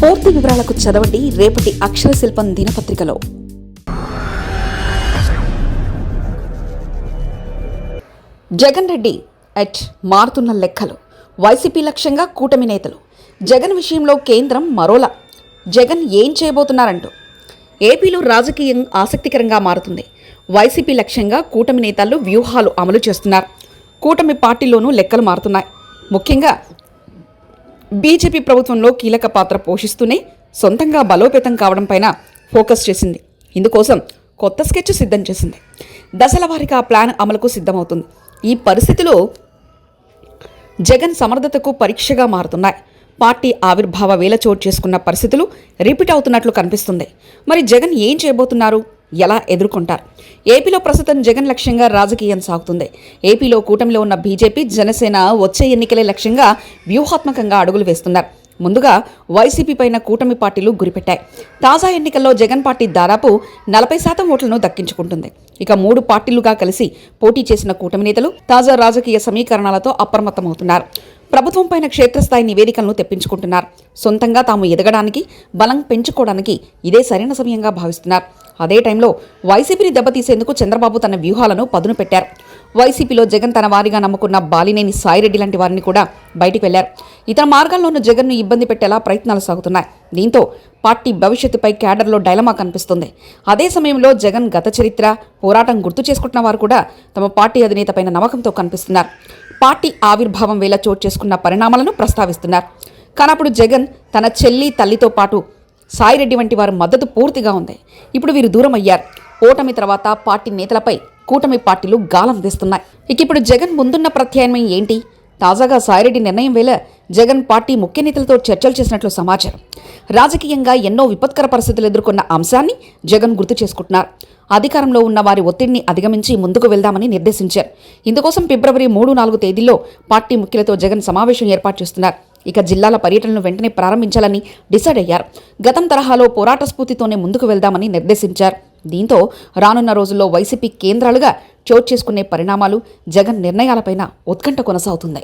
పూర్తి వివరాలకు చదవండి రేపటి అక్షర శిల్పం దినపత్రికలో. జగన్ రెడ్డి ఎట్ మారుతున్న లెక్కలు. వైసీపీ లక్ష్యంగా కూటమి నేతలు. జగన్ విషయంలో కేంద్రం మరోలా. జగన్ ఏం చేయబోతున్నారంటూ. ఏపీలో రాజకీయం ఆసక్తికరంగా మారుతుంది. వైసీపీ లక్ష్యంగా కూటమి నేతలు వ్యూహాలు అమలు చేస్తున్నారు. కూటమి పార్టీలోనూ లెక్కలు మారుతున్నాయి. ముఖ్యంగా బీజేపీ ప్రభుత్వంలో కీలక పాత్ర పోషిస్తూనే సొంతంగా బలోపేతం కావడం పైన ఫోకస్ చేసింది. ఇందుకోసం కొత్త స్కెచ్ సిద్ధం చేసింది. దశల వారిగా ప్లాన్ అమలుకు సిద్ధమవుతుంది. ఈ పరిస్థితిలో జగన్ సమర్థతకు పరీక్షగా మారుతున్నాయి. పార్టీ ఆవిర్భావ వేల చోటు చేసుకున్న పరిస్థితులు రిపీట్ అవుతున్నట్లు కనిపిస్తుంది. మరి జగన్ ఏం చేయబోతున్నారు? ఎలా ఎదుర్కొంటారు? ఏపీలో ప్రస్తుతం జగన్ లక్ష్యంగా రాజకీయం సాగుతుంది. ఏపీలో కూటమిలో ఉన్న బీజేపీ జనసేన వచ్చే ఎన్నికలే లక్ష్యంగా వ్యూహాత్మకంగా అడుగులు వేస్తున్నారు. ముందుగా వైసీపీ పైన కూటమి పార్టీలు గురిపెట్టాయి. తాజా ఎన్నికల్లో జగన్ పార్టీ దాదాపు నలభై శాతం ఓట్లను దక్కించుకుంటుంది. ఇక మూడు పార్టీలుగా కలిసి పోటీ చేసిన కూటమి నేతలు తాజా రాజకీయ సమీకరణాలతో అప్రమత్తమవుతున్నారు. ప్రభుత్వం పైన క్షేత్రస్థాయి నివేదికలను తెప్పించుకుంటున్నారు. సొంతంగా తాము ఎదగడానికి బలం పెంచుకోవడానికి ఇదే సరైన సమయంగా భావిస్తున్నారు. అదే టైంలో వైసీపీని దెబ్బతీసేందుకు చంద్రబాబు తన వ్యూహాలను పదును పెట్టారు. వైసీపీలో జగన్ తన వారిగా నమ్ముకున్న బాలినేని సాయిరెడ్డి లాంటి వారిని కూడా బయటికి వెళ్ళారు. ఇతర మార్గాల్లోనూ జగన్ను ఇబ్బంది పెట్టేలా ప్రయత్నాలు సాగుతున్నాయి. దీంతో పార్టీ భవిష్యత్తుపై క్యాడర్లో డైలమా కనిపిస్తుంది. అదే సమయంలో జగన్ గత చరిత్ర పోరాటం గుర్తు చేసుకుంటున్న వారు కూడా తమ పార్టీ అధినేతపైన నమ్మకంతో కనిపిస్తున్నారు. పార్టీ ఆవిర్భావం వేళ చోటు చేసుకున్న పరిణామాలను ప్రస్తావిస్తున్నారు. కానీ అప్పుడు జగన్ తన చెల్లి తల్లితో పాటు సాయిరెడ్డి వంటి వారి మద్దతు పూర్తిగా ఉంది. ఇప్పుడు వీరు దూరం అయ్యారు. ఓటమి తర్వాత పార్టీ నేతలపై కూటమి పార్టీలు గాలం తీస్తున్నాయి ఇక ఇప్పుడు జగన్ ముందున్న ప్రత్యామ్నాయం ఏంటి? తాజాగా సాయిరెడ్డి నిర్ణయం వేళ జగన్ పార్టీ ముఖ్య నేతలతో చర్చలు చేసినట్లు సమాచారం. రాజకీయంగా ఎన్నో విపత్కర పరిస్థితులు ఎదుర్కొన్న అంశాన్ని జగన్ గుర్తు చేసుకుంటున్నారు. అధికారంలో ఉన్న వారి ఒత్తిడిని అధిగమించి ముందుకు వెళ్దామని నిర్దేశించారు. ఇందుకోసం ఫిబ్రవరి మూడు నాలుగు తేదీల్లో పార్టీ ముఖ్యులతో జగన్ సమావేశం ఏర్పాటు చేస్తున్నారు. ఇక జిల్లాల పర్యటనను వెంటనే ప్రారంభించాలని డిసైడ్ అయ్యారు. గతం తరహాలో పోరాట స్ఫూర్తితోనే ముందుకు వెళ్దామని నిర్దేశించారు. దీంతో రానున్న రోజుల్లో వైసీపీ కేంద్రాలుగా చోటు చేసుకునే పరిణామాలు జగన్ నిర్ణయాలపైన ఉత్కంఠ కొనసాగుతుంది.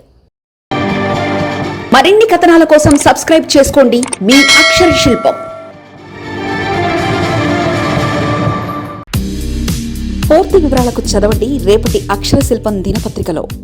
మరిన్ని కథనాల కోసం సబ్స్క్రైబ్ చేసుకోండి. మీ అక్షర శిల్పం. పూర్తి వివరాలకు చదవండి. రేపటి అక్షర శిల్పం దినపత్రికలో.